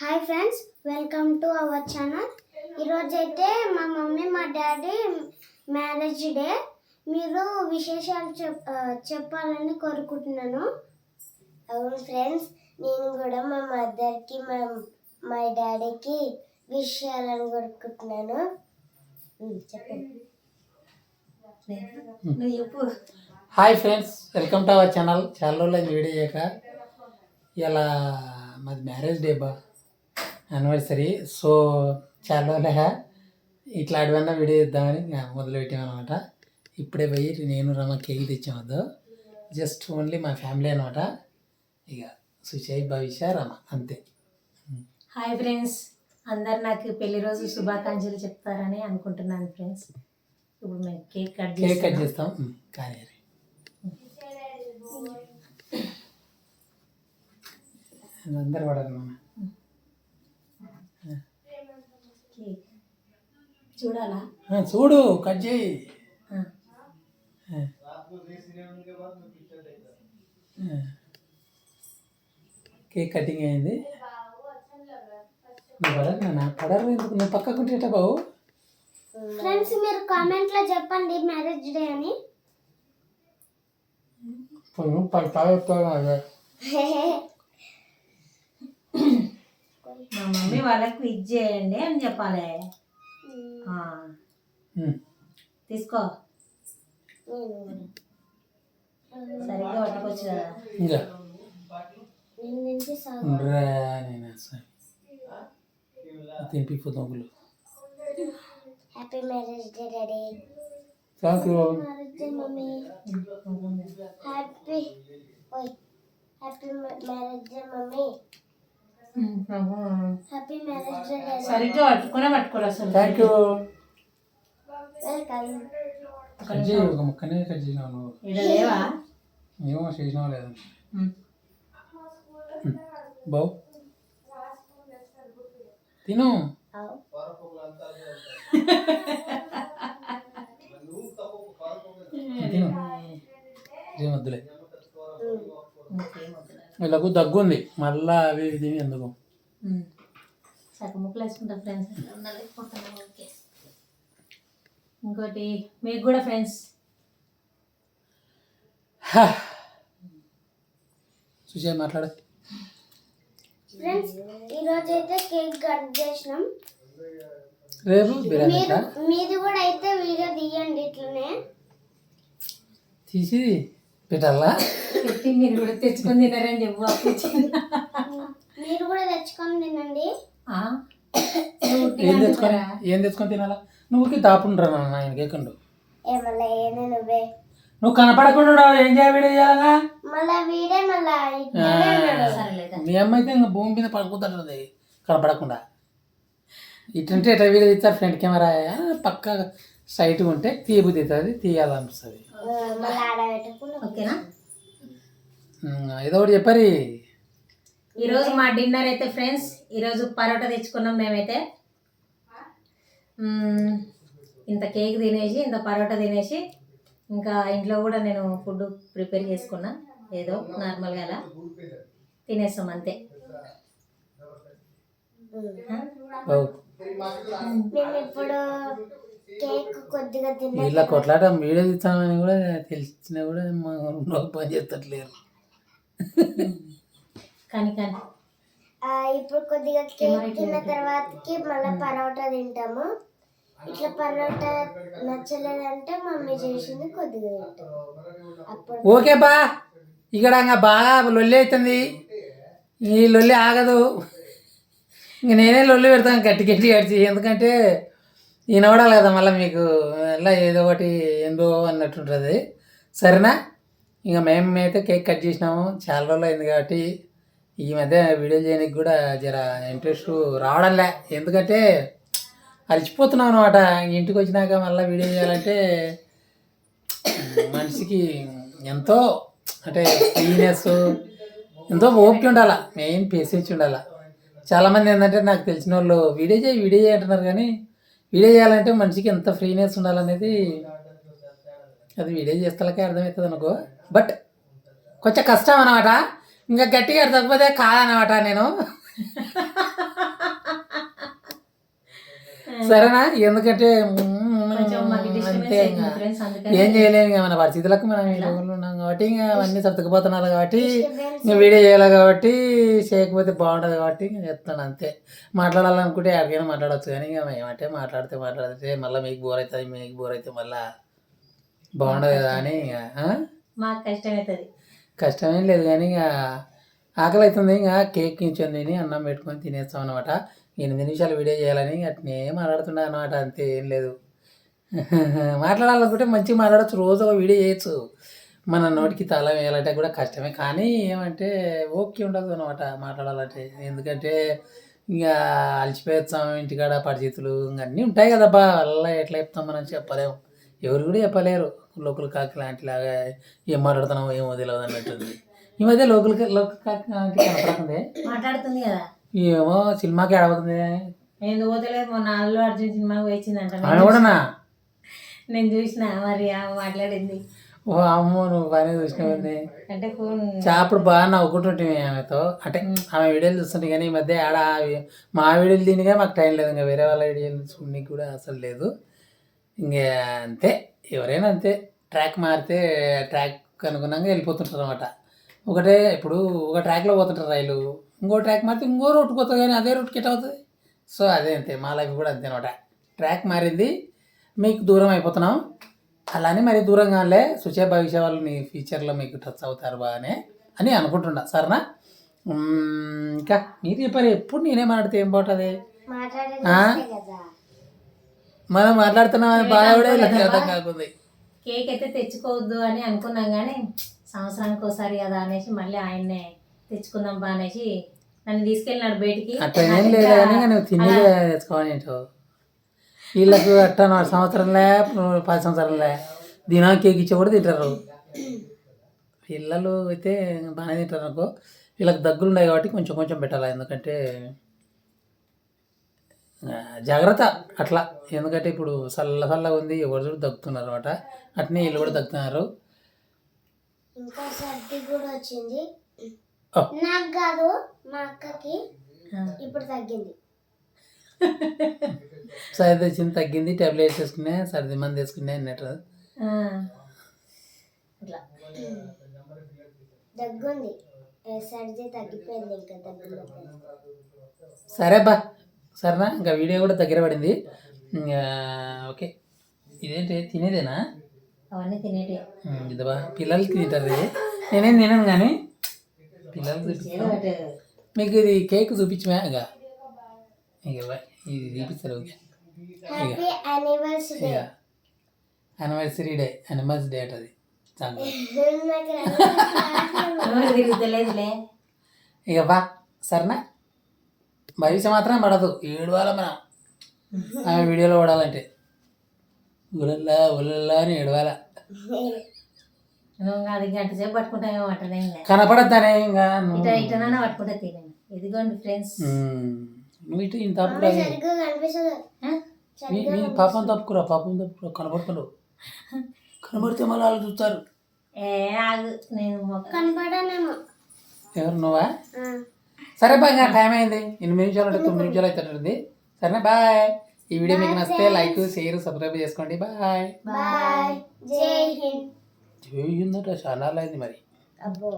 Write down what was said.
Hi friends welcome to our channel ఈరోజు అయితే మా మమ్మీ మా డాడీ మ్యారేజ్ డే మీరు విశేషాలు చెప్ చెప్పాలని కోరుకుంటున్నాను. అవును ఫ్రెండ్స్ నేను కూడా మా మదర్కి మా మా డాడీకి విష్ చేయాలని కోరుకుంటున్నాను. చెప్పండి. చెప్పు. Hi friends welcome to our channel చాలా రోజులు వీడియో చేయక. ఇలా మాది మ్యారేజ్ డే బా. యానివర్సరీ సో చాలా రోజులే ఇట్లా అడివన్నా వీడియో చేద్దామని ఇంకా మొదలు పెట్టామన్నమాట ఇప్పుడే పోయి నేను రమ కేక్ తెచ్చామద్దు జస్ట్ ఓన్లీ మా ఫ్యామిలీ అనమాట ఇక సుచయ్ భవిష్య రమ అంతే. హాయ్ ఫ్రెండ్స్ అందరు నాకు పెళ్ళి రోజు శుభాకాంక్షలు చెప్తారని అనుకుంటున్నాను ఫ్రెండ్స్ ఇప్పుడు మేము కేక్ కట్ కేక్ కట్ చేస్తాం. కానీ అందరు పడాలి మన కేక్ చూడాలా? ఆ, చూడు కట్ చేయి. కేక్ కటింగ్ అయింది. నువ్వు పడరు నాన్న పడరు ఎందుకు? నువ్వు పక్కకుంటేట బాబు ఫ్రెండ్స్ మీరు కామెంట్లో చెప్పండి మ్యారేజ్ డే అని. పడతావు మా మమ్మీ వాళ్ళకి ఇది చేయండి అని చెప్పాలి. తీసుకో. సరిగ్గా పట్టుకోవచ్చు కదా. ఒకళ్ళు happy marriage day daddy thank you mummy happy ఓయ్ happy marriage day mummy happy marriage day daddy సరిగ్గా పట్టుకునే పట్టుకోరు అసలు. థ్యాంక్ యూ కట్ చేయి ఒక ముక్కనే కట్ చేసినావు నువ్వు ఇక్కడ లేవా? ఏమో చేసినావు లేదా. బావు తిను. తిను. ఏమొద్దులే. వీళ్ళకు దగ్గు ఉంది మళ్ళా అవి ఇది ఎందుకు? వేసుకుంటా ఫ్రెండ్స్ ఇంకోటి మీకు కూడా ఫ్రెండ్స్ సుజయ్ మాట్లాడు. ఫ్రెండ్స్ ఈరోజు అయితే కేక్ కట్ చేసినాం. రేపు మీది కూడా అయితే వీడియో తీయండి ఇట్లనే. తీసి పెట్టాలా? పెట్టి మీరు కూడా తెచ్చుకొని తినారని చెప్పు. మీరు కూడా తెచ్చుకొని తినండి? నువ్వు ఏం తెచ్చుకొని? ఏం తెచ్చుకొని తినాలా? నువ్వుకి దాపుండ్రా నాన్న ఆయన కేకండు. నువ్వే. నువ్వు కనపడకుండా ఏం చేయాలా మీ అమ్మ అయితే ఇంకా భూమి మీద పడుకుతుంటుంది కనపడకుండా. ఇటుంటే ఎట్లా వీడియో తీస్తారు ఫ్రంట్ కెమెరా పక్క సైట్ ఉంటే తీయబుద్ధి అవుతుంది తీయాలనిపిస్తుంది. ఓకేనా? ఏదో ఒకటి చెప్పారు. ఈరోజు మా డిన్నర్ అయితే ఫ్రెండ్స్ ఈరోజు పరోటా తెచ్చుకున్నాం మేమైతే. మ్మ్, ఇంత కేక్ తినేసి ఇంత పరోటా తినేసి ఇంకా ఇంట్లో కూడా నేను ఫుడ్ ప్రిపేర్ చేసుకున్నా. ఏదో నార్మల్గా అలా తినేస్తాం అంతే. ఇప్పుడు వీళ్ళ కొట్లాట వీడియో తీస్తామని కూడా తెలిసినా కూడా మా పని చేస్తట్లేరు. కానీ కానీ. ఆ, ఇప్పుడు కొద్దిగా కేక్ తిన్న తర్వాతకి మళ్ళీ పరోటా తింటాము. ఇట్లా పరోటా నచ్చలేదంటే మమ్మీ చేసింది కొద్దిగా తింటాము అప్పుడు ఓకే బా. ఇక్కడ ఇంకా బాగా లొల్లి అవుతుంది. ఈ లొల్లి ఆగదు. ఇంక నేనే లొల్లి పెడతాను గట్టి గట్టి గడిచి ఎందుకంటే వినవడాలి కదా మళ్ళీ మీకు. మళ్ళీ ఏదో ఒకటి ఏందో అన్నట్టుంటుంది సరేనా? ఇంకా మేము అయితే కేక్ కట్ చేసినాము. చాలా రోజులు అయింది కాబట్టి ఈ మధ్య వీడియో చేయడానికి కూడా జర ఇంట్రెస్ట్ రావడంలే. ఎందుకంటే అలసిపోతున్నాం అనమాట ఇంటికి వచ్చినాక మళ్ళీ వీడియో చేయాలంటే మనిషికి ఎంతో అంటే క్లీనెస్ ఎంతో ఓపిక ఉండాలి. మెయిన్ పేసేజ్ ఉండాలి. చాలామంది ఏంటంటే నాకు తెలిసిన వాళ్ళు వీడియో చేయి వీడియో చేయి అంటున్నారు కానీ వీడియో చేయాలంటే మనిషికి ఎంత ఫ్రీనెస్ ఉండాలనేది అది వీడియో చేస్తలకే అర్థమవుతుంది అనుకో. బట్ కొంచెం కష్టం అనమాట ఇంకా గట్టిగా అర్థకపోతే కాదనమాట నేను. సరేనా? ఎందుకంటే ఏం చేయలేము ఇంకా మన పరిస్థితులకు మనం ఈ రోజుల్లో ఉన్నాం కాబట్టి ఇంకా అవన్నీ సర్దుకుపోతున్నారు కాబట్టి ఇంకా వీడియో చేయాలి కాబట్టి చేయకపోతే బాగుంటుంది కాబట్టి ఇంకా చెప్తాను అంతే. మాట్లాడాలనుకుంటే ఎక్కడికైనా మాట్లాడవచ్చు కానీ ఇంకా ఏమంటే మాట్లాడితే మాట్లాడితే మళ్ళీ మీకు బోర్ అవుతుంది మీకు బోర్ అయితే మళ్ళీ. బాగుండదు కదా అని? మాకు కష్టం అవుతుంది కష్టమేం లేదు కానీ ఇక ఆకలి అవుతుంది ఇంకా కేక్ కించొని తిని అన్నం పెట్టుకొని తినేస్తాం అనమాట ఎనిమిది నిమిషాలు వీడియో చేయాలని అట్నే మాట్లాడుతున్నా అనమాట అంతే ఏం లేదు. మాట్లాడాలనుకుంటే మంచిగా మాట్లాడచ్చు. రోజు ఒక వీడియో చేయొచ్చు. మన నోటికి తాళం వేయాలంటే కూడా కష్టమే. కానీ ఏమంటే ఓకే ఉండదు అనమాట మాట్లాడాలంటే. ఎందుకంటే ఇంకా అలసిపోతాం ఇంటికాడ పరిస్థితులు ఇంకా అన్నీ ఉంటాయి కదబ్బా. అలా ఎట్లా చెప్తాం మనం చెప్పలేము. ఎవరు కూడా చెప్పలేరు. లోకల్ కాకి లాంటిలాగా ఏం మాట్లాడుతున్నామో ఏమో తెలియదు అన్నట్టుంది. ఈ మధ్య లోకల్ లోకల్ కాకి కనపడుతుంది మాట్లాడుతుంది కదా. ఏమో సినిమాకి ఆడబోతుంది ఎందుకు పోతలేదు? మొన్న అల్లు అర్జున్ సినిమాకి కూడానా నేను చూసిన మరి ఆమె మాట్లాడింది. ఓ అమ్మో నువ్వు బాగానే చూసినావు అంటే ఫోన్ అప్పుడు బాగా నవ్వుకుంటుంటే ఆమెతో. అంటే ఆమె వీడియోలు చూస్తుంటే కానీ ఈ మధ్య ఆడ మా వీడియోలు తినిగా మాకు టైం లేదు ఇంకా వేరే వాళ్ళ వీడియోలు చూడడానికి కూడా అసలు లేదు. ఇంకా అంతే ఎవరైనా అంతే. ట్రాక్ మారితే ట్రాక్ అనుగుణంగా వెళ్ళిపోతుంటారు అనమాట ఒకటే ఇప్పుడు ఒక ట్రాక్లో పోతుంటారు రైలు. ఇంకో ట్రాక్ మారితే ఇంకో రూట్ పోతుంది కానీ అదే రూట్కి ఎట్ అవుతుంది సో అదే అంతే మా లైఫ్ కూడా అంతే అనమాట ట్రాక్ మారింది మీకు దూరం అయిపోతున్నాం. అలానే మరి దూరం కాలే సుచే భవిష్య వాళ్ళు మీ ఫ్యూచర్లో మీకు టచ్ అవుతారు బాగానే అని అనుకుంటున్నా. సరేనా? ఇంకా మీరు చెప్పారు ఎప్పుడు నేనే మాట్లాడితే ఏం బాగుంటుంది? మనం మాట్లాడుతున్నామని బాగా కూడా అర్థం కాకుంది. కేక్ అయితే తెచ్చుకోవద్దు అని అనుకున్నాం కానీ సంవత్సరానికి ఒకసారి కదా అనేసి మళ్ళీ ఆయన్నే తెచ్చుకుందాం బా అనేసి నన్ను తీసుకెళ్ళినాడు బయటికి. అట్లా ఏం లేదు కానీ నువ్వు తెచ్చుకోవాలి వీళ్ళకు అట్ట నాలుగు సంవత్సరంలే పది సంవత్సరాలే. దినా కేక్ ఇచ్చి కూడా తింటారు. పిల్లలు అయితే బాగానే తింటారు అనుకో. వీళ్ళకి దగ్గులు ఉన్నాయి కాబట్టి కొంచెం కొంచెం పెట్టాలి ఎందుకంటే జాగ్రత్త అట్లా. ఎందుకంటే ఇప్పుడు చల్ల చల్లగా ఉంది ఎవరు చూడు దగ్గుతున్నారు అనమాట అట్నే వీళ్ళు కూడా దగ్గుతున్నారు. ఇంకా సర్ది కూడా వచ్చింది. ఓ. నాకు కాదు మా అక్కకి ఇప్పుడు తగ్గింది. సర్ది వచ్చింది తగ్గింది టాబ్లెట్స్ వేసుకునే సర్ది మంది వేసుకునే అన్నట్టు. సరే బా. సరేనా? ఇంకా వీడియో కూడా దగ్గర పడింది. ఇంకా ఓకే. ఇదేంటి? తినేదేనా? అవన్నీ తినేటి ఉమ్, ఇది బా. పిల్లలకి తింటారు. ఇది నేనేం తినను కానీ పిల్లలకి ఏదో చూపిస్తాను ఒకటి. మీకు ఇది కేక్ చూపించమే? ఇక ఇక బా, ఇది చూపిస్తారు ఓకే. హ్యాపీ యానివర్సరీ ఇక యానివర్సరీ డే యానివర్స్ డే అది ఇక బా సరేనా? భవిష్య మాత్రం పడదు. ఏడవాల మనం ఆమె వీడియోలో పడాలంటే. ఉలల్లా ఉలల్లా అని ఏడవాల. అది గంట సేపు పట్టుకుంటామేమో కనపడద్దానే ఇంకా. ఇట ఇటనైనా పట్టుకుంటే తినండి. ఇదిగోండి ఫ్రెండ్స్ నువ్వు ఇటు కనిపిస్తుంది మీ పాపం తప్పుకురా పాపం తప్పుకురా కనపడుతున్నావు కనబడితే మళ్ళీ వాళ్ళు చూస్తారు. ఎవరు నువ్వా. సరే బా ఇంకా టైం అయింది. ఎనిమిది నిమిషాలు అంటే తొమ్మిది నిమిషాలు అవుతుంటుంది సరేనా బాయ్. ఈ వీడియో మీకు నచ్చితే లైక్ షేర్ సబ్స్క్రైబ్ చేసుకోండి. బాయ్. బాయ్. జై హింద్. చాలా అయింది మరి. అబ్బో.